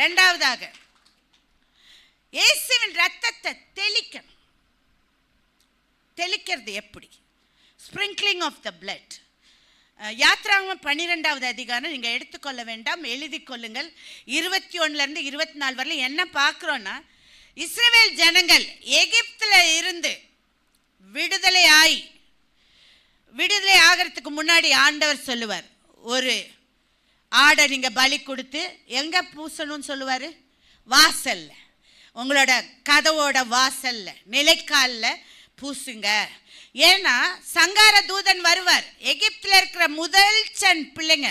ரெண்டாவதாக இயேசுவின் ரத்தத்தை தெளிக்கணும். தெளிக்கிறது எப்படி? ஸ்ப்ரிங்க்லிங் ஆஃப் த பிளட் யாத்ராங்கமம் பன்னிரெண்டாவது அதிகாரம் நீங்கள் எடுத்துக்கொள்ள வேண்டாம் எழுதி கொள்ளுங்கள். இருபத்தி ஒன்றுலேருந்து இருபத்தி நாலு வரல என்ன பார்க்குறோன்னா இஸ்ரேல் ஜனங்கள் எகிப்தில் இருந்து விடுதலை ஆகி விடுதலை ஆகிறதுக்கு முன்னாடி ஆண்டவர் சொல்லுவார் ஒரு ஆடை நீங்கள் பலி கொடுத்து எங்கே பூசணும்னு சொல்லுவார்? வாசல்ல. உங்களோட கதவோட வாசல்ல நிலைக்காலில் பூசுங்க. ஏன்னா சங்கார தூதன் வருவார். எகிப்தில் இருக்கிற முதல் சன் பிள்ளைங்க.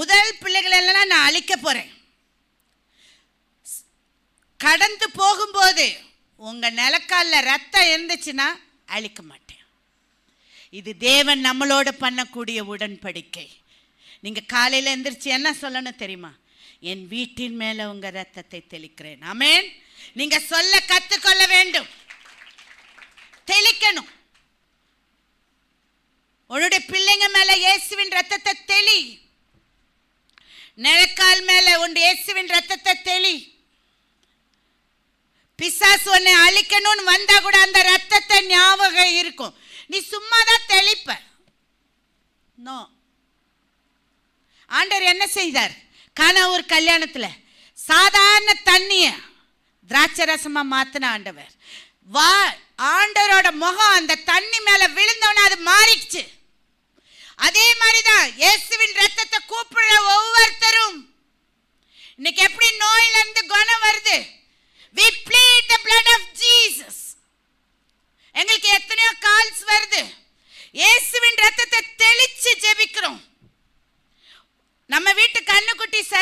முதல் பிள்ளைகள் எல்லாம் நான் அழிக்க போகிறேன் கடந்து போகும்போது உங்கள் நிலக்காலில் ரத்தம் இருந்துச்சுன்னா அழிக்க மாட்டேன். இது தேவன் நம்மளோட பண்ணக்கூடிய உடன்படிக்கை. நீங்கள் காலையில் எந்திரிச்சு என்ன சொல்லணும் தெரியுமா? என் வீட்டின் மேலே உங்கள் ரத்தத்தை தெளிக்கிறேன். ஆமென். நீங்கள் சொல்ல கற்றுக்கொள்ள வேண்டும். தெளிக்கணும். உன்னுடைய பிள்ளைங்க மேலே இயேசுவின் ரத்தத்தை தெளி. நிழக்கால் மேலே உன் இயேசுவின் ரத்தத்தை தெளி. பிசாசு உன்னை அழிக்கணும்னு வந்தா கூட அந்த ரத்தத்தை ஞாபகம் இருக்கும். நீ சும்மா தான் தெளிப்ப. நோ ஆண்டவர் என்ன செய்தார்? காணா ஒரு கல்யாணத்தில் சாதாரண தண்ணிய திராட்சை ரசமாக மாற்றின ஆண்டவர். வா ஆண்டவரோட முகம் அந்த தண்ணி மேலே விழுந்தோன்னு அது மாறிடுச்சு. அதே மாதிரி தான் இயேசுவின் ரத்தத்தை கூப்பிடுற ஒவ்வொருத்தரும். இன்னைக்கு எப்படி நோயிலேருந்து குணம் வருது?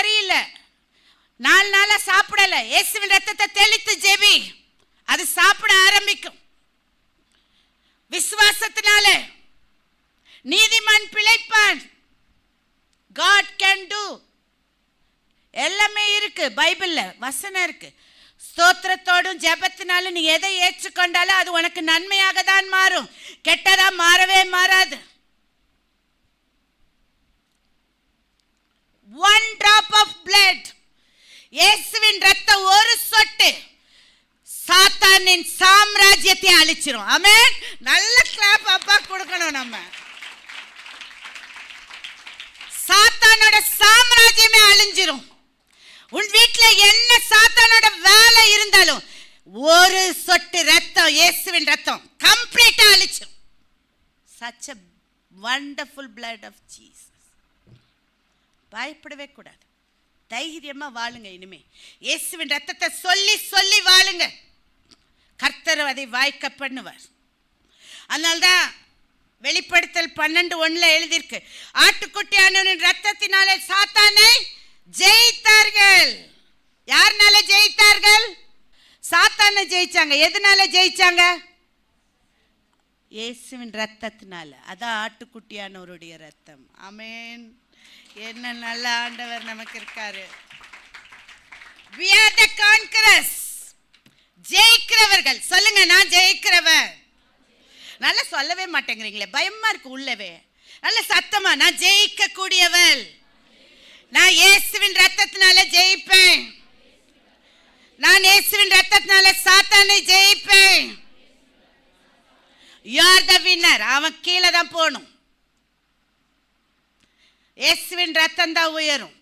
சரியில்லை. நாலு நாளா சாப்பிடல. இயேசுவின் ரத்தத்தை தெளித்து ஜெபி. அது சாப்பிட ஆரம்பிக்கும். விசுவாசத்தினால நீதிமான் பிழைப்பான். காட் கேன் டூ எல்லாமே இருக்கு. பைபிள்ல வசனம் இருக்கு. ஸ்தோத்திரத்தோடும் ஜெபத்தினாலும் நீ எதை ஏற்றுக்கொண்டாலும் அது உனக்கு நன்மையாக தான் மாறும். கெட்டதா மாறவே மாறாது. ஒன் டிராப் ஆஃப் பிளட் இயேசுவின் ரத்தம் ஒரு சொட்டு சாத்தானின் சாம்ராஜ்யத்தை அழிச்சிரும். ஆமென் நல்ல கிளாப் அப்பா கொடுக்கணும் நம்ம. சாத்தானோட சாம்ராஜ்யமே அழிஞ்சிரும். உன் வீட்டில் என்ன சாத்தானோட வேலை இருந்தாலும் ஒரு சொட்டு ரத்தம் இயேசுவின் ரத்தம் கம்ப்ளீட்டாக அழிச்சிரும். Such a wonderful blood of Jesus பயப்படவே கூடாது. தைரியமாக வாழுங்க இனிமே. இயேசுவின் ரத்தத்தை சொல்லி சொல்லி வாழுங்க. கர்த்தர் அதை வாய்க்க பண்ணுவார். அதனால்தான் வெளிப்படுத்தல் பன்னெண்டு ஒன்றில் எழுதியிருக்கு. ஆட்டுக்குட்டியானவனின் ரத்தத்தினாலே சாத்தானை ஜெயித்தார்கள். யாருனால ஜெயித்தார்கள்? சாத்தானை ஜெயிச்சாங்க. எதனால ஜெயிச்சாங்க? இயேசுவின் ரத்தத்தினால அதான் ஆட்டுக்குட்டியானவருடைய ரத்தம் அமேன் என்ன நல்ல ஆண்டவர் நமக்கு இருக்காரு. We are the conquerors. ஜெயிக்கிறவர்கள். சொல்லுங்க நான் ஜெயிக்கிறவன். நல்லா சொல்லவே மாட்டேங்கிறீங்களே பயமா இருக்கு உள்ளவே. நல்ல சத்தமா நான் ஜெயிக்க கூடியவள் நான் இயேசுவின் ரத்தத்தினால ஜெயிப்பேன். நான் இயேசுவின் ரத்தத்தினால சாத்தானை ஜெயிப்பேன். யார் த வின்னர் அவன் கீழே தான் போகணும். இயேசுவின் ரத்தம் தான் உயரும்.